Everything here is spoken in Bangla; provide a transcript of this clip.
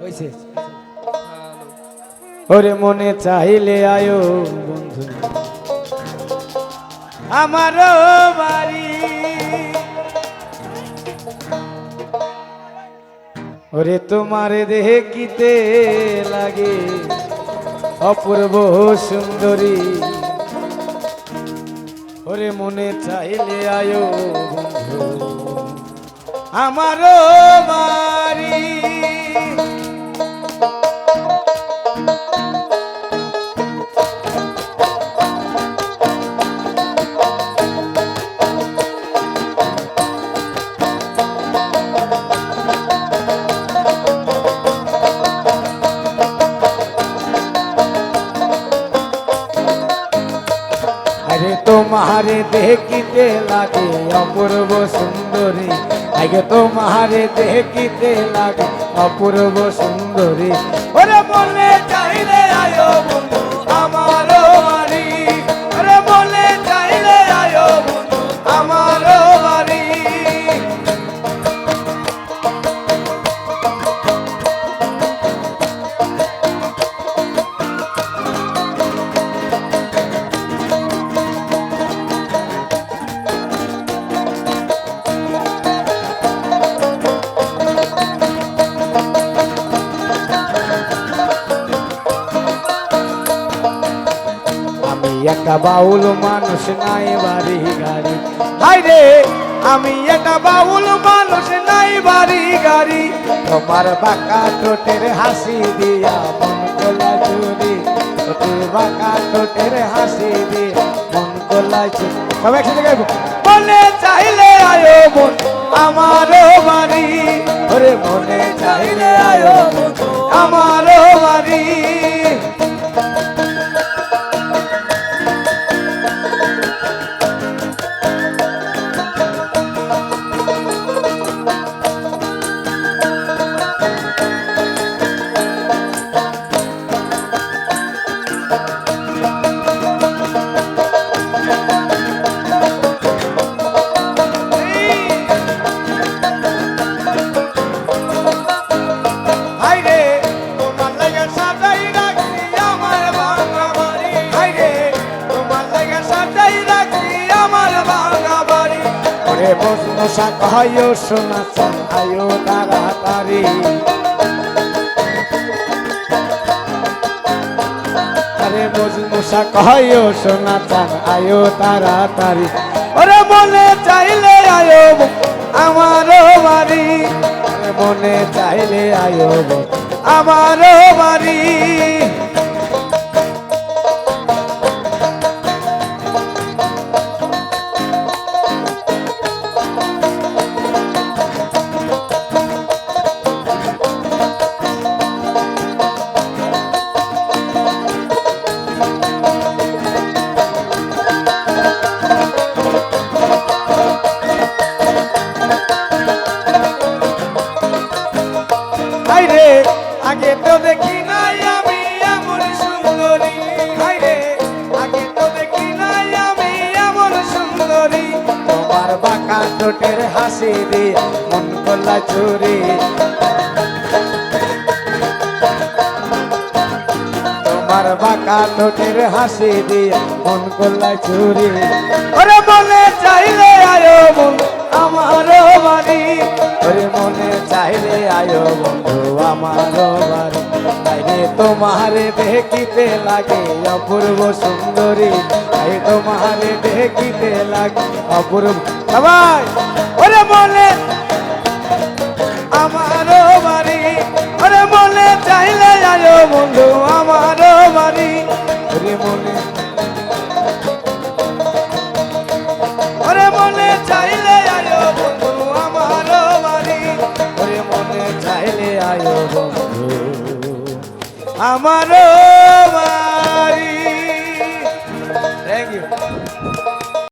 হয়েছে ওরে মনে চাইলে আয়ো বন্ধু। আমারও বাড়ি। ওরে তোমার দেখিতে লাগে অপূর্ব সুন্দরী। ওরে মনে চাইলে আয়ো বন্ধু। আমারও বাড়ি। তোমারে দেখিতে লাগে, অপূর্ব সুন্দরী। আগে তোমারে দেখিতে লাগে, অপূর্ব সুন্দরী। ওরে বলে চাইলে আয়ো একটা বাউল মানুষ নাই বাড়ি গাড়ি। হাই রে আমি একটা বাউল মানুষ নাই বাড়ি গাড়ি। তোমার বাঁকা ঠোঁটের হাসি দিয়া মন কোলা চুরি। তোর বাঁকা ঠোঁটের হাসি দিয়া মন কোলা চুরি। সব একসাথে গাইব। চাইলে আয়ো মন, আমারও বাড়ি। ওরে মনে চাইলে আয়ো মন, আমারও বাড়ি। শাক হাইও সোনা আয়ো তাড়াতাড়ি। আরে শাক হাইও সোনা চান আয়ো তাড়াতাড়ি। ওরে মনে চাইলে আয়ো আমারও বাড়ি। মনে চাইলে আয়ো আমারও বাড়ি। হাইরে আগে তো দেখি নাই আমি এমন সুন্দরী। হাইরে আগে তো দেখি নাই আমি এমন সুন্দরী। তোমার বাঁকা ঠোঁটের হাসি দিয়ে মন করলা চুরি তোমার বাঁকা ঠোঁটের হাসি দিয়ে মন করলা চুরি ওরে মনে চাইলে আয়ো মন তোমারে দেখিতে লাগে, অপূর্ব সুন্দরী। তাই তোমারে দেখিতে লাগে, অপূর্ব। সবাই, ওরে বলে, আমারও বাড়ি। ওরে বলে, চাইলে আয়ো বন্ধু, আমারও বাড়ি। ওরে মনে আমারও বাড়ি